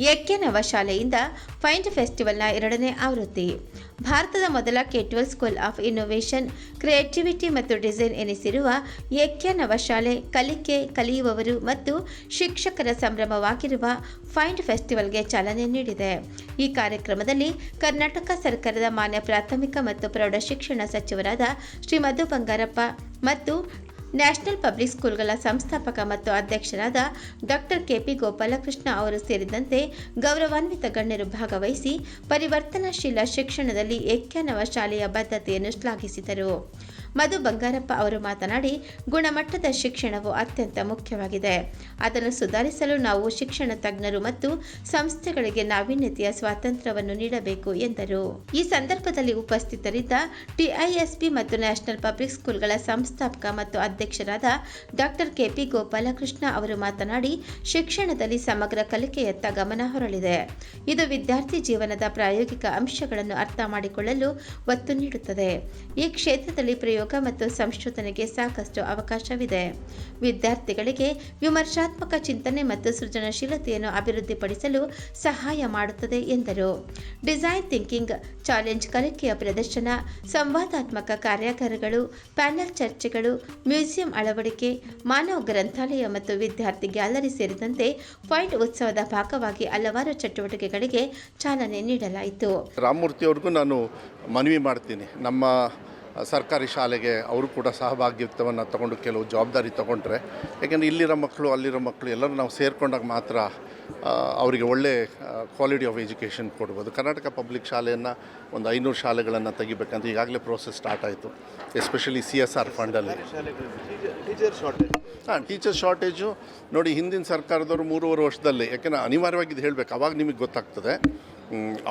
ಯಜ್ಞನವ ಶಾಲೆಯಿಂದ ಫೈಂಡ್ ಫೆಸ್ಟಿವಲ್ನ ಎರಡನೇ ಆವೃತ್ತಿ. ಭಾರತದ ಮೊದಲ ಕೆಟ್ವೆಲ್ ಸ್ಕೂಲ್ ಆಫ್ ಇನ್ನೋವೇಷನ್ ಕ್ರಿಯೇಟಿವಿಟಿ ಮತ್ತು ಡಿಸೈನ್ ಎನಿಸಿರುವ ಯಜ್ಞನವ ಶಾಲೆ ಕಲಿಕೆ, ಕಲಿಯುವವರು ಮತ್ತು ಶಿಕ್ಷಕರ ಸಂಭ್ರಮವಾಗಿರುವ ಫೈಂಡ್ ಫೆಸ್ಟಿವಲ್ಗೆ ಚಾಲನೆ ನೀಡಿದೆ. ಈ ಕಾರ್ಯಕ್ರಮದಲ್ಲಿ ಕರ್ನಾಟಕ ಸರ್ಕಾರದ ಮಾನ್ಯ ಪ್ರಾಥಮಿಕ ಮತ್ತು ಪ್ರೌಢಶಿಕ್ಷಣ ಸಚಿವರಾದ ಶ್ರೀ ಮಧು ಬಂಗಾರಪ್ಪ ಮತ್ತು ನ್ಯಾಷನಲ್ ಪಬ್ಲಿಕ್ ಸ್ಕೂಲ್ಗಳ ಸಂಸ್ಥಾಪಕ ಮತ್ತು ಅಧ್ಯಕ್ಷರಾದ ಡಾಕ್ಟರ್ ಕೆಪಿ ಗೋಪಾಲಕೃಷ್ಣ ಅವರು ಸೇರಿದಂತೆ ಗೌರವಾನ್ವಿತ ಗಣ್ಯರು ಭಾಗವಹಿಸಿ ಪರಿವರ್ತನಾಶೀಲ ಶಿಕ್ಷಣದಲ್ಲಿ ಏಕ್ಯಾನವ ಶಾಲೆಯ ಬದ್ಧತೆಯನ್ನು ಶ್ಲಾಘಿಸಿದರು. ಮಧು ಬಂಗಾರಪ್ಪ ಅವರು ಮಾತನಾಡಿ, ಗುಣಮಟ್ಟದ ಶಿಕ್ಷಣವು ಅತ್ಯಂತ ಮುಖ್ಯವಾಗಿದೆ. ಅದನ್ನು ಸುಧಾರಿಸಲು ನಾವು ಶಿಕ್ಷಣ ತಜ್ಞರು ಮತ್ತು ಸಂಸ್ಥೆಗಳಿಗೆ ನಾವೀನ್ಯತೆಯ ಸ್ವಾತಂತ್ರ್ಯವನ್ನು ನೀಡಬೇಕು ಎಂದರು. ಈ ಸಂದರ್ಭದಲ್ಲಿ ಉಪಸ್ಥಿತರಿದ್ದ ಟಿಐಎಸ್ಪಿ ಮತ್ತು ನ್ಯಾಷನಲ್ ಪಬ್ಲಿಕ್ ಸ್ಕೂಲ್ಗಳ ಸಂಸ್ಥಾಪಕ ಮತ್ತು ಅಧ್ಯಕ್ಷರಾದ ಡಾಕ್ಟರ್ ಕೆಪಿ ಗೋಪಾಲಕೃಷ್ಣ ಅವರು ಮಾತನಾಡಿ, ಶಿಕ್ಷಣದಲ್ಲಿ ಸಮಗ್ರ ಕಲಿಕೆಯತ್ತ ಗಮನ ಹೊರಳಿದೆ. ಇದು ವಿದ್ಯಾರ್ಥಿ ಜೀವನದ ಪ್ರಾಯೋಗಿಕ ಅಂಶಗಳನ್ನು ಅರ್ಥ ಮಾಡಿಕೊಳ್ಳಲು ಒತ್ತು ನೀಡುತ್ತದೆ. ಈ ಕ್ಷೇತ್ರದಲ್ಲಿ ಪ್ರಯೋಗ ಮತ್ತು ಸಂಶೋಧನೆಗೆ ಸಾಕಷ್ಟು ಅವಕಾಶವಿದೆ. ವಿದ್ಯಾರ್ಥಿಗಳಿಗೆ ವಿಮರ್ಶಾತ್ಮಕ ಚಿಂತನೆ ಮತ್ತು ಸೃಜನಶೀಲತೆಯನ್ನು ಅಭಿವೃದ್ಧಿಪಡಿಸಲು ಸಹಾಯ ಮಾಡುತ್ತದೆ ಎಂದರು. ಡಿಸೈನ್ ಥಿಂಕಿಂಗ್ ಚಾಲೆಂಜ್ ಕಲಿಕೆಯ ಪ್ರದರ್ಶನ, ಸಂವಾದಾತ್ಮಕ ಕಾರ್ಯಾಗಾರಗಳು, ಪ್ಯಾನೆಲ್ ಚರ್ಚೆಗಳು, ಮ್ಯೂಸಿಯಂ ಅಳವಡಿಕೆ, ಮಾನವ ಗ್ರಂಥಾಲಯ ಮತ್ತು ವಿದ್ಯಾರ್ಥಿ ಗ್ಯಾಲರಿ ಸೇರಿದಂತೆ ಪಾಯಿಂಟ್ ಉತ್ಸವದ ಭಾಗವಾಗಿ ಹಲವಾರು ಚಟುವಟಿಕೆಗಳಿಗೆ ಚಾಲನೆ ನೀಡಲಾಯಿತು. ರಾಮಮೂರ್ತಿ ಅವ್ರಿಗೂ ನಾನು ಮನವಿ ಮಾಡ್ತೀನಿ. ನಮ್ಮ ಸರ್ಕಾರಿ ಶಾಲೆಗೆ ಅವರು ಕೂಡ ಸಹಭಾಗಿತ್ವವನ್ನು ತಗೊಂಡು ಕೆಲವು ಜವಾಬ್ದಾರಿ ತಗೊಂಡ್ರೆ ಯಾಕೆಂದರೆ ಇಲ್ಲಿರೋ ಮಕ್ಕಳು ಅಲ್ಲಿರೋ ಮಕ್ಕಳು ಎಲ್ಲರೂ ನಾವು ಸೇರಿಕೊಂಡಾಗ ಮಾತ್ರ ಅವರಿಗೆ ಒಳ್ಳೆ ಕ್ವಾಲಿಟಿ ಆಫ್ ಎಜುಕೇಷನ್ ಕೊಡ್ಬೋದು. ಕರ್ನಾಟಕ ಪಬ್ಲಿಕ್ ಶಾಲೆಯನ್ನು ಒಂದು ಐನೂರು ಶಾಲೆಗಳನ್ನು ತೆಗಿಬೇಕಂತ ಈಗಾಗಲೇ ಪ್ರೋಸೆಸ್ ಸ್ಟಾರ್ಟ್ ಆಯಿತು. ಎಸ್ಪೆಷಲಿ ಸಿ ಎಸ್ ಆರ್ ಫಂಡಲ್ಲಿ ಟೀಚರ್ ಶಾರ್ಟೇಜ್ ಹಾಂ ಟೀಚರ್ ಶಾರ್ಟೇಜು ನೋಡಿ ಹಿಂದಿನ ಸರ್ಕಾರದವರು ಮೂರುವರೆ ವರ್ಷದಲ್ಲಿ ಯಾಕೆಂದರೆ ಅನಿವಾರ್ಯವಾಗಿ ಇದು ಹೇಳಬೇಕು ಅವಾಗ ನಿಮಗೆ ಗೊತ್ತಾಗ್ತದೆ.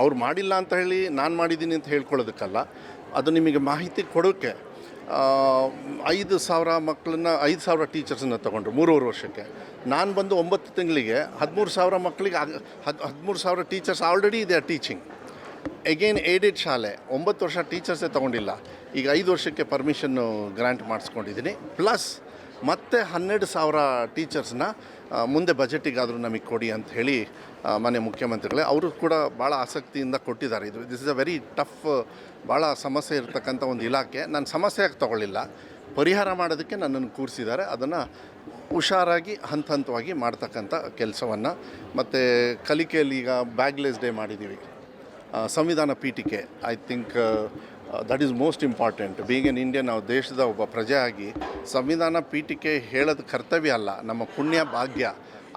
ಅವ್ರು ಮಾಡಿಲ್ಲ ಅಂತ ಹೇಳಿ ನಾನು ಮಾಡಿದ್ದೀನಿ ಅಂತ ಹೇಳ್ಕೊಳ್ಳೋದಕ್ಕಲ್ಲ. ಅದು ನಿಮಗೆ ಮಾಹಿತಿ ಕೊಡೋಕ್ಕೆ ಐದು ಸಾವಿರ ಮಕ್ಕಳನ್ನ, ಐದು ಸಾವಿರ ಟೀಚರ್ಸನ್ನ ತಗೊಂಡ್ರು ಮೂರುವರೆ ವರ್ಷಕ್ಕೆ. ನಾನು ಬಂದು ಒಂಬತ್ತು ತಿಂಗಳಿಗೆ ಹದಿಮೂರು ಸಾವಿರ ಮಕ್ಕಳಿಗೆ ಹದ್, ಹದಿಮೂರು ಸಾವಿರ ಟೀಚರ್ಸ್ ಆಲ್ರೆಡಿ ಇದೆ ಟೀಚಿಂಗ್. ಎಗೇನ್ ಏಡೆಡ್ ಶಾಲೆ, ಒಂಬತ್ತು ವರ್ಷ ಟೀಚರ್ಸೇ ತೊಗೊಂಡಿಲ್ಲ. ಈಗ ಐದು ವರ್ಷಕ್ಕೆ ಪರ್ಮಿಷನ್ನು ಗ್ರ್ಯಾಂಟ್ ಮಾಡಿಸ್ಕೊಂಡಿದ್ದೀನಿ. ಪ್ಲಸ್ ಮತ್ತೆ ಹನ್ನೆರಡು ಸಾವಿರ ಟೀಚರ್ಸ್ನ ಮುಂದೆ ಬಜೆಟಿಗಾದರೂ ನಮಗೆ ಕೊಡಿ ಅಂತ ಹೇಳಿ ಮನೆ ಮುಖ್ಯಮಂತ್ರಿಗಳೇ, ಅವರು ಕೂಡ ಭಾಳ ಆಸಕ್ತಿಯಿಂದ ಕೊಟ್ಟಿದ್ದಾರೆ. ಇದು this is a very tough ಭಾಳ ಸಮಸ್ಯೆ ಇರತಕ್ಕಂಥ ಒಂದು ಇಲಾಖೆ. ನಾನು ಸಮಸ್ಯೆಯಾಗಿ ತಗೊಳ್ಳಿಲ್ಲ, ಪರಿಹಾರ ಮಾಡೋದಕ್ಕೆ ನನ್ನನ್ನು ಕೂರಿಸಿದ್ದಾರೆ. ಅದನ್ನು ಹುಷಾರಾಗಿ ಹಂತ ಹಂತವಾಗಿ ಮಾಡ್ತಕ್ಕಂಥ ಕೆಲಸವನ್ನು ಮತ್ತು ಕಲಿಕೆಯಲ್ಲಿ ಈಗ ಬ್ಯಾಗ್ಲೆಸ್ ಡೇ ಮಾಡಿದ್ದೀವಿ ಸಂವಿಧಾನ ಪೀಠಿಕೆ I think that is most important big in India ನಾವು ದೇಶದ ಒಬ್ಬ ಪ್ರಜೆ ಆಗಿ ಸಂವಿಧಾನ ಪೀಠಿಕೆ ಹೇಳೋದು ಕರ್ತವ್ಯ ಅಲ್ಲ, ನಮ್ಮ ಪುಣ್ಯ ಭಾಗ್ಯ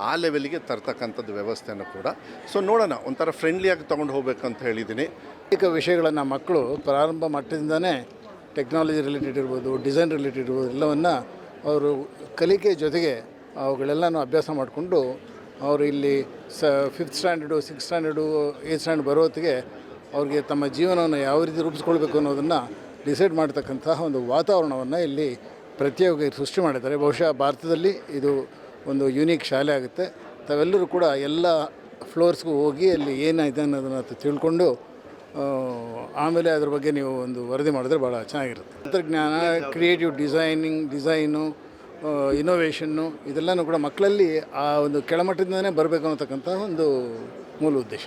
ಆ ಲೆವೆಲ್ಗೆ ತರ್ತಕ್ಕಂಥದ್ದು ವ್ಯವಸ್ಥೆಯನ್ನು ಕೂಡ. ಸೊ ನೋಡೋಣ, ಒಂಥರ ಫ್ರೆಂಡ್ಲಿಯಾಗಿ ತೊಗೊಂಡು ಹೋಗ್ಬೇಕು ಅಂತ ಹೇಳಿದ್ದೀನಿ. ಅನೇಕ ವಿಷಯಗಳನ್ನು ಮಕ್ಕಳು ಪ್ರಾರಂಭ ಮಟ್ಟದಿಂದನೇ ಟೆಕ್ನಾಲಜಿ ರಿಲೇಟೆಡ್ ಇರ್ಬೋದು ಡಿಸೈನ್ ರಿಲೇಟೆಡ್ ಇರ್ಬೋದು, ಎಲ್ಲವನ್ನು ಅವರು ಕಲಿಕೆ ಜೊತೆಗೆ ಅವುಗಳೆಲ್ಲನೂ ಅಭ್ಯಾಸ ಮಾಡಿಕೊಂಡು ಅವರು ಇಲ್ಲಿ ಸ fifth standard six standard eighth standard ಬರೋ ಹೊತ್ತಿಗೆ ಅವ್ರಿಗೆ ತಮ್ಮ ಜೀವನವನ್ನು ಯಾವ ರೀತಿ ರೂಪಿಸ್ಕೊಳ್ಬೇಕು ಅನ್ನೋದನ್ನು ಡಿಸೈಡ್ ಮಾಡ್ತಕ್ಕಂತಹ ಒಂದು ವಾತಾವರಣವನ್ನು ಇಲ್ಲಿ ಪ್ರತಿಯೊಬ್ಬರಿಗೆ ಸೃಷ್ಟಿ ಮಾಡಿದ್ದಾರೆ. ಬಹುಶಃ ಭಾರತದಲ್ಲಿ ಇದು ಒಂದು ಯೂನಿಕ್ ಶಾಲೆ ಆಗುತ್ತೆ. ತಾವೆಲ್ಲರೂ ಕೂಡ ಎಲ್ಲ ಫ್ಲೋರ್ಸ್ಗೂ ಹೋಗಿ ಅಲ್ಲಿ ಏನಾಯಿತು ಅನ್ನೋದನ್ನು ತಿಳ್ಕೊಂಡು ಆಮೇಲೆ ಅದ್ರ ಬಗ್ಗೆ ನೀವು ಒಂದು ವರದಿ ಮಾಡಿದ್ರೆ ಭಾಳ ಚೆನ್ನಾಗಿರುತ್ತೆ. ತಂತ್ರಜ್ಞಾನ ಕ್ರಿಯೇಟಿವ್ ಡಿಸೈನಿಂಗ್ ಡಿಸೈನು ಇನೋವೇಷನ್ನು ಇದೆಲ್ಲನೂ ಕೂಡ ಮಕ್ಕಳಲ್ಲಿ ಆ ಒಂದು ಕೆಳಮಟ್ಟದಿಂದನೇ ಬರಬೇಕು ಅನ್ನತಕ್ಕಂಥ ಒಂದು ಮೂಲ ಉದ್ದೇಶ.